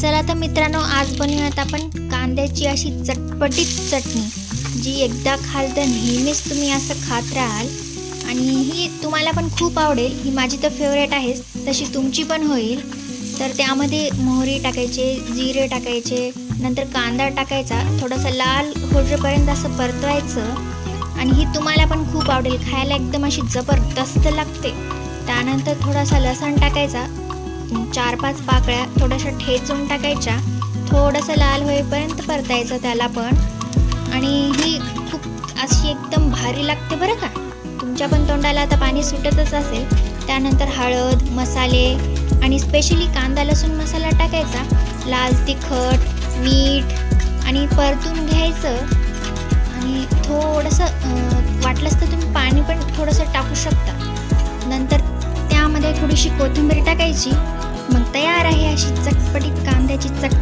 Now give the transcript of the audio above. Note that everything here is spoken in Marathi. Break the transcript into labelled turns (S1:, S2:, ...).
S1: चला तर मित्रांनो आज बनवूयात आपण कांद्याची अशी चटपटीत चटणी जी एकदा खाल तर नेहमीच तुम्ही असं खात राहाल. आणि ही तुम्हाला पण खूप आवडेल. ही माझी तर फेवरेट आहेच. तशी तुमची पण होईल. तर त्यामध्ये मोहरी टाकायचे जिरे टाकायचे नंतर कांदा टाकायचा. थोडासा लाल होजेपर्यंत असं परतवायचं. आणि ही तुम्हाला पण खूप आवडेल. खायला एकदम अशी जबरदस्त लागते. त्यानंतर थोडासा लसण टाकायचा. चार पाच पाकळ्या थोड्याशा ठेचून टाकायच्या. थोडंसं लाल होईपर्यंत परतायचं त्याला पण. आणि ही खूप अशी एकदम भारी लागते बरं का. तुमच्या पण तोंडाला आता पाणी सुटतच असेल. त्यानंतर हळद मसाले आणि स्पेशली कांदा लसूण मसाला टाकायचा. लाल तिखट मीठ आणि परतून घ्यायचं. आणि थोडंसं वाटलंच तर तुम्ही पाणी पण थोडंसं टाकू शकता. थोडीशी कोथिंबीर टाकायची. मग तयार आहे अशी चटपटीत कांद्याची चट